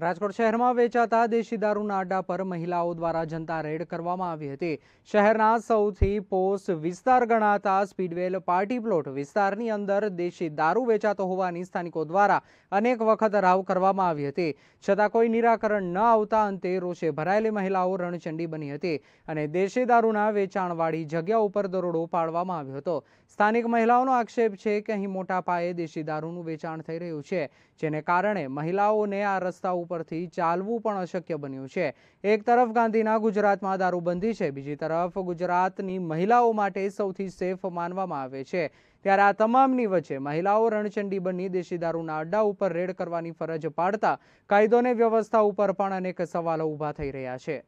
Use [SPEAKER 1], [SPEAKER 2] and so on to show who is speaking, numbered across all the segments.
[SPEAKER 1] રાજકોટ શહેરમાં વેચાતા દેશી દારૂના અડ્ડા પર મહિલાઓ દ્વારા જનતા રેડ કરવામાં આવી હતી. શહેરના સૌથી પોસ વિસ્તાર ગણાતા સ્પીડવેલ પાર્ટી પ્લોટ વિસ્તારની અંદર દેશી દારૂ વેચાતો હોવાની સ્થાનિકો દ્વારા અનેક વખત રાવ કરવામાં આવી હતી. છતાં કોઈ નિરાકરણ ન આવતા અંતે રોષે ભરાયેલી મહિલાઓ રણચંડી બની હતી અને દેશી દારૂના વેચાણવાળી જગ્યા ઉપર દરોડો પાડવામાં આવ્યો હતો. સ્થાનિક મહિલાઓનો આક્ષેપ છે કે અહીં મોટા પાયે દેશી દારૂનું વેચાણ થઈ રહ્યું છે, જેને કારણે મહિલાઓને આ રસ્તા ઉપરથી ચાલવું પણ અશક્ય બન્યું છે. એક તરફ ગાંધીના ગુજરાતમાં દારૂબંધી છે, બીજી તરફ ગુજરાતની મહિલાઓ માટે સૌથી સેફ માનવામાં આવે છે. ત્યારે આ તમામની વચ્ચે મહિલાઓ રણચંડી બની દેશી દારૂના અડ્ડા ઉપર રેડ કરવાની ફરજ પાડતા કાયદો વ્યવસ્થા ઉપર પણ અનેક સવાલો ઊભા થઈ રહ્યા છે.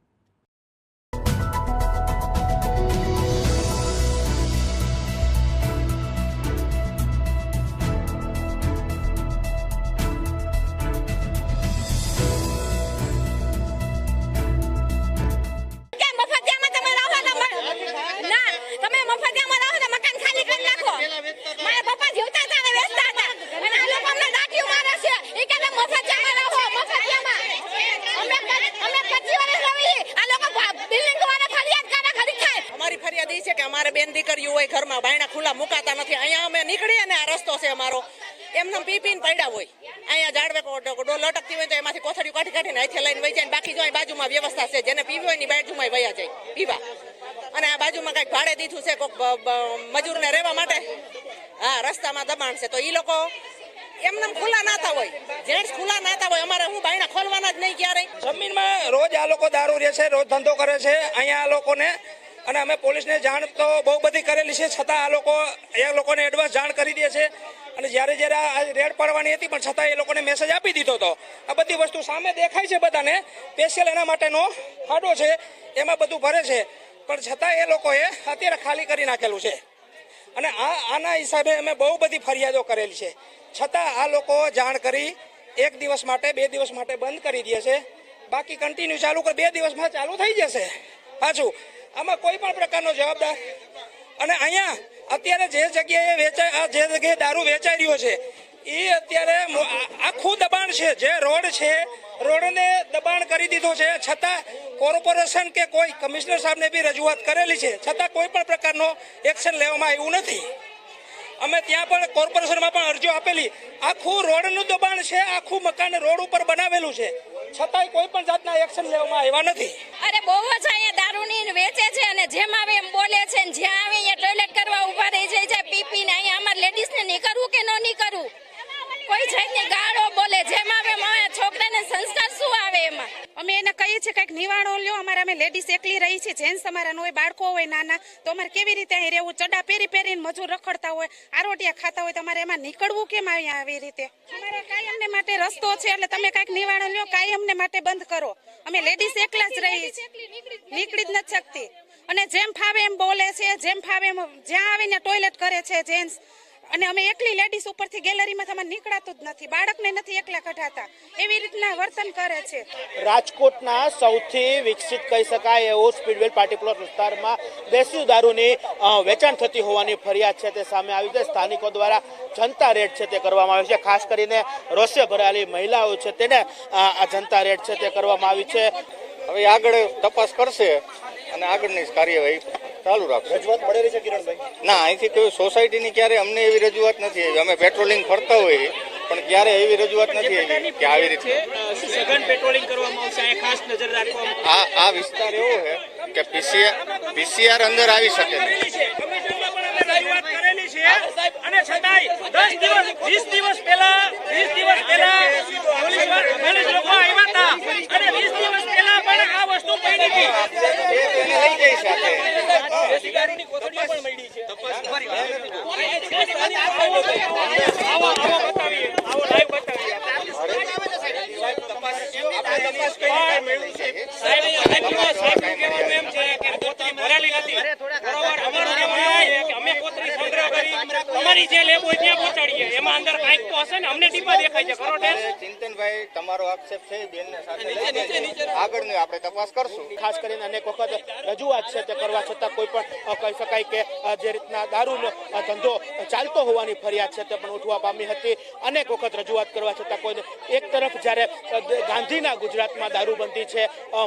[SPEAKER 2] દીકરીઓ હોય, ઘરમાં બાયણા ખુલ્લા મુકાતા નથી. અહીંયા અમે નીકળીએ ને આ રસ્તો છે અમારો. એમને પી પીને પડ્યા હોય. અહીંયા જાડવે ડોલ લટકતી હોય તો એમાંથી કોથળીઓ કાઢી કાઢીને અહીંથી લઈને વહી જાય બાકી જો બાજુમાં વ્યવસ્થા છે. જેને પીવી હોયની બાજુમાં વયા જાય. પીવા. અને આ બાજુમાં કંઈક ભાડે દીધું છે કોઈક મજૂરને રહેવા માટે. હા, રસ્તામાં દબાણ છે. તો એ લોકો એમને ખુલ્લા નાતા હોય. જેન્ટ્સ ખુલ્લા નાતા હોય, અમારે હું બાયણા ખોલવાના જ નહીં ક્યારેય.
[SPEAKER 3] જમીનમાં રોજ આ લોકો દારૂ રહે છે રોજ ધંધો કરે છે. અહીંયા આ લોકોને અને અમે પોલીસને જાણ તો બહુ બધી કરેલી છે, છતાં આ લોકો, એ લોકોને એડવાન્સ જાણ કરી દે છે. અને જ્યારે જ્યારે આ રેડ પાડવાની હતી, પણ છતાં એ લોકોને મેસેજ આપી દીધો હતો. આ બધી વસ્તુ સામે દેખાય છે બધાને. સ્પેશિયલ એના માટેનો ખાડો છે, એમાં બધું ભરે છે. પણ છતાં એ લોકોએ અત્યારે ખાલી કરી નાખેલું છે. અને આ, આના હિસાબે અમે બહુ બધી ફરિયાદો કરેલી છે. છતાં આ લોકો જાણ કરી એક દિવસ માટે, બે દિવસ માટે બંધ કરી દે છે. બાકી કન્ટિન્યુ ચાલુ બે દિવસમાં ચાલુ થઈ જશે. પાછું આમાં કોઈ પણ પ્રકારનો જવાબદાર અને અહીંયા અત્યારે જે જગ્યાએ વેચાય, આ જે જગ્યાએ દારૂ વેચાઈ રહ્યો છે, એ અત્યારે આખું દબાણ છે. જે રોડ છે, રોડને દબાણ કરી દીધો છે. છતાં કોર્પોરેશન કે કોઈ કમિશનર સાહેબને બી રજૂઆત કરેલી છે. છતાં કોઈ પણ પ્રકારનો એક્શન લેવામાં આવ્યું નથી. અમે ત્યાં પણ કોર્પોરેશનમાં પણ અરજીઓ આપેલી. આખું રોડનું દબાણ છે, આખું મકાન રોડ ઉપર બનાવેલું છે. છતાંય કોઈ પણ જાતના એક્શન લેવામાં આવ્યા નથી.
[SPEAKER 4] અરે બહુ જ દારૂની વેચે છે અને જેમ આવે એમ બોલે છે ને જ્યાં આવે અહીંયા ટોયલેટ કરવા ઊભા રહી જાય છે પી પીને અહીંયા અમારે લેડીઝને કરવું કે ન કરવું કોઈ જઈને ગાળો બોલે, જેમ આવે એમ છોકરાને સંસ્કાર એમાં.
[SPEAKER 5] અમે એને કહીએ છીએ કંઈક નિવાણો લ્યો, અમારે અમે લેડીઝ એકલી રહી છે જેન્ટ્સ અમારા હોય, બાળકો હોય, નાના, તો અમારે કેવી રીતે અહીં રહેવું? ચડા પહેરી પહેરીને મજૂર રખડતા હોય, આરોટિયા ખાતા હોય તમારે એમાં નીકળવું કેમ અહીંયા આવી રીતે? અમારે કાયમને માટે રસ્તો છે, એટલે તમે કંઈક નિવાણો લ્યો કાયમને માટે બંધ કરો. અમે લેડીઝ એકલા જ રહી છીએ. નીકળી જ નથી શકતી. અને જેમ ફાવે એમ બોલે છે, જેમ ફાવે એમ જ્યાં આવીને ટોયલેટ કરે છે, જેન્ટ્સ અને અમે એકલી લેડીઝ ઉપરથી ગેલેરીમાં તમે નીકળાતું જ નથી. બાળકને નથી એકલા કઢાતા. એવી રીતના વર્તન કરે છે.
[SPEAKER 6] રાજકોટના સૌથી વિકસિત કહી શકાય એવો સ્પીડવેલ પાર્ટી પ્લોટ વિસ્તારમાં દેશી દારૂની વેચાણ થતી હોવાની ફરિયાદ છે તે સામે આવી છે. સ્થાનિકો દ્વારા જનતા રેડ છે તે કરવામાં આવી છે. ખાસ કરીને રોષે ભરાયેલી મહિલાઓ છે તેને આ જનતા રેડ છે તે કરવામાં આવી છે.
[SPEAKER 7] હવે આગળ તપાસ કરશે અને આગળની કાર્યવાહી ચાલુ રાખશું
[SPEAKER 6] રજૂઆત મળેલી છે કિરણભાઈ?
[SPEAKER 7] ના અહીંથી કોઈ સોસાયટીની ક્યારે અમને એવી રજૂઆત નથી આવી. અમે પેટ્રોલિંગ ફરતા હોઈએ પણ ક્યારે એવી રજૂઆત નથી આવી કે આવી રીતે.
[SPEAKER 8] સઘન પેટ્રોલિંગ કરવામાં આવશે? અહીંયા ખાસ નજર રાખવામાં
[SPEAKER 7] આ આ વિસ્તાર એવો છે કે પીસીઆર પીસીઆર અંદર આવી શકે નહીં.
[SPEAKER 8] કમિશનમાં પણ અમે રજૂઆત કરેલી છે. અને છતાંય દસ દિવસ વીસ દિવસ પહેલા વીસ દિવસ પહેલા પોલીસ લોકો આવ્યા હતા. અને વીસ દિવસ પહેલા પણ આ વસ્તુ પડી હતી
[SPEAKER 7] એ તેને લઈ જઈ શકે
[SPEAKER 8] સિગારેટની કોથળીઓ પણ મળી છે. આવો આવો બતાવીએ આવો લાઈવ બતાવીએ સાહેબ, સાહેબનું- સાહેબનું કહેવાનું એમ છે કે કોથળી ભરેલી નથી. બરોબર, અમારું કહેવાનું કે અમે કોથળી સંગ્રહ કરી તમારી જે લેબ હોય ત્યાં પહોંચાડીએ. એમાં અંદર કાંઈક તો હશે ને. અમને ટીપા દેખાય છે. ખરો ટેસ્ટ
[SPEAKER 7] ચિંતનભાઈ તમારો આક્ષેપ છે બેનને સાથે લઈને આગળની આપણે તપાસ કરશું.
[SPEAKER 6] ખાસ કરીને અનેક વખત રજૂઆત છે તે કરવા છતાં કોઈ પણ કહી શકાય કે જે રીતના દારૂનો ધંધો ચાલતો હોવાની ફરિયાદ છે તે પણ ઉઠવા પામી હતી. અનેક વખત રજૂઆત કરવા છતાં કોઈ એક તરફ જ્યારે ગાંધીના ગુજરાતમાં દારૂબંધી છે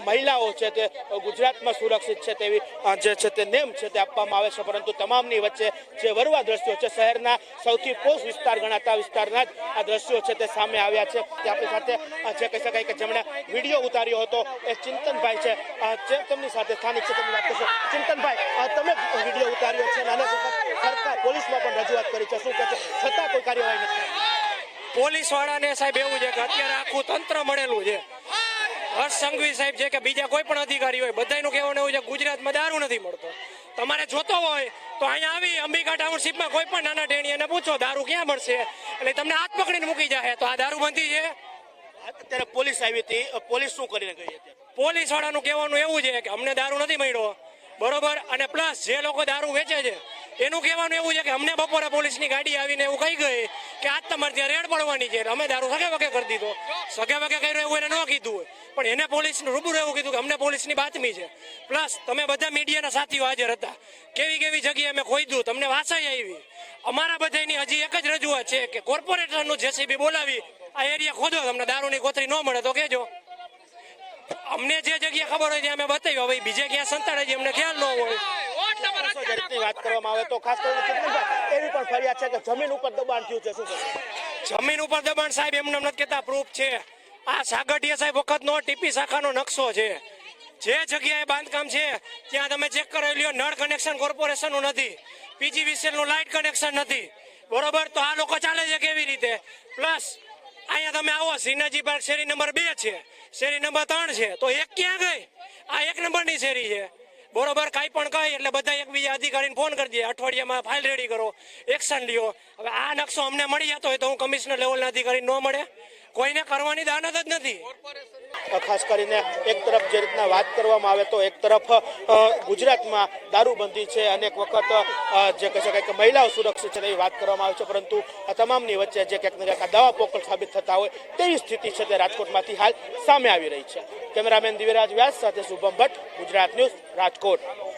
[SPEAKER 6] મહિલાઓ છે તે ગુજરાતમાં સુરક્ષિત છે તેવી જે છે તે નેમ છે તે આપવામાં આવે છે. પરંતુ તમામની વચ્ચે જે વરવા દ્રશ્યો છે શહેરના સૌથી પોષ વિસ્તાર ગણાતા વિસ્તારના આ દ્રશ્યો છે તે સામે આવ્યા છે. તે આપણી સાથે જે કહી શકાય કે જેમણે વીડિયો ઉતાર્યો હતો એ ચિંતનભાઈ છે. જે તેમની સાથે સ્થાનિક છે, તેમની વાત કરશે. ચિંતનભાઈ તમે વીડિયો ઉતાર્યો છે અને સરકાર પોલીસમાં પણ રજૂઆત કરી છે. શું કહે છે? છતાં કોઈ કાર્યવાહી નથી.
[SPEAKER 8] પોલીસ વાળાને સાહેબ એવું છે કે અત્યારે આખું તંત્ર મળેલું છે. હર્ષ સંઘવી સાહેબ છે કે બીજા કોઈ પણ અધિકારી હોય બધાનું કહેવાનું એવું છે ગુજરાતમાં દારૂ નથી મળતો. તમારે જોતો હોય તો અહીંયા આવી અંબિકા ટાઉનશીપમાં કોઈ પણ નાના ટેણીયાને પૂછો, દારૂ ક્યાં મળશે? એટલે તમને હાથ પકડીને મૂકી જાય તો આ દારૂ બંધી છે.
[SPEAKER 6] અત્યારે પોલીસ આવી હતી. પોલીસ શું કરીને ગઈ હતી?
[SPEAKER 8] પોલીસ વાળાનું કહેવાનું એવું છે કે અમને દારૂ નથી મળ્યો. બરોબર? અને પ્લસ જે લોકો દારૂ વેચે છે, એનું કહેવાનું એવું છે કે અમને બપોરે પોલીસની ગાડી આવીને એવું કહી ગઈ કે આજ તમારે ત્યાં રેડ પડવાની છે. અમે દારૂ સગે વગે કરી દીધો. સગે વગે કર્યો એવું એને ન કીધું હોય. પણ એને પોલીસનું રૂબરૂ એવું કીધું કે અમને પોલીસની બાતમી છે. પ્લસ તમે બધા મીડિયાના સાથીઓ હાજર હતા. કેવી કેવી જગ્યાએ અમે ખોઈદું તમને વાસાઈ આવી. અમારા બધાની હજી એક જ રજૂઆત છે કે કોર્પોરેટરનું જેસીબી બોલાવી. આ એરિયા ખોદો તમને દારૂની કોથરી ન મળે તો કહેજો. અમને જે જગ્યા ખબર હોય ત્યાં અમે બતાવ્યું. હવે બીજે ક્યાં સંતાડે છે અમને ખ્યાલ ન હોય.
[SPEAKER 6] વાત કરવામાં આવે તો ખાસ કરીને એવી પણ ફરિયાદ છે કે જમીન ઉપર દબાણ થયું છે. શું
[SPEAKER 8] જમીન ઉપર દબાણ સાહેબ એમને નથી કેતા પ્રૂફ છે. આ સાગઠિયા સાહેબ વખતનો ટીપી શાખાનો નકશો છે. જે જગ્યાએ બાંધકામ છે ત્યાં તમે ચેક કરાવી લ્યો નળ કનેક્શન કોર્પોરેશનનું નથી. પીજીવીસીએલનું લાઇટ કનેક્શન નથી. બરોબર? તો આ લોકો ચાલે છે કેવી રીતે? પ્લસ અહીંયા તમે આવો સિનાજી પાર્ક શેરી નંબર બે છે. શેરી નંબર ત્રણ છે. તો એક ક્યાં ગઈ? આ એક નંબરની શેરી છે. બરોબર, કાંઈ પણ કહે એટલે બધા એકબીજા અધિકારીને ફોન કરી દે. અઠવાડિયામાં ફાઇલ રેડી કરો એક્શન લ્યો. હવે આ નકશો અમને મળી જતો હોય તો હું કમિશનર લેવલના અધિકારી ન મળે. કોઈને કરવાની દાનત જ નથી.
[SPEAKER 6] ખાસ કરીને એક તરફ જે રીતના વાત કરવામાં આવે તો એક તરફ ગુજરાતમાં દારૂબંધી છે. અનેક વખત જે કહી શકાય કે મહિલાઓ સુરક્ષિત છે તેવી વાત કરવામાં આવે છે. પરંતુ આ તમામની વચ્ચે જે ક્યાંક ને ક્યાંક દવા પોકળ સાબિત થતા હોય તેવી સ્થિતિ છે તે રાજકોટમાંથી હાલ સામે આવી રહી છે. કેમેરામેન દિવ્યરાજ વ્યાસ સાથે શુભમ ભટ્ટ, ગુજરાત ન્યૂઝ રાજકોટ.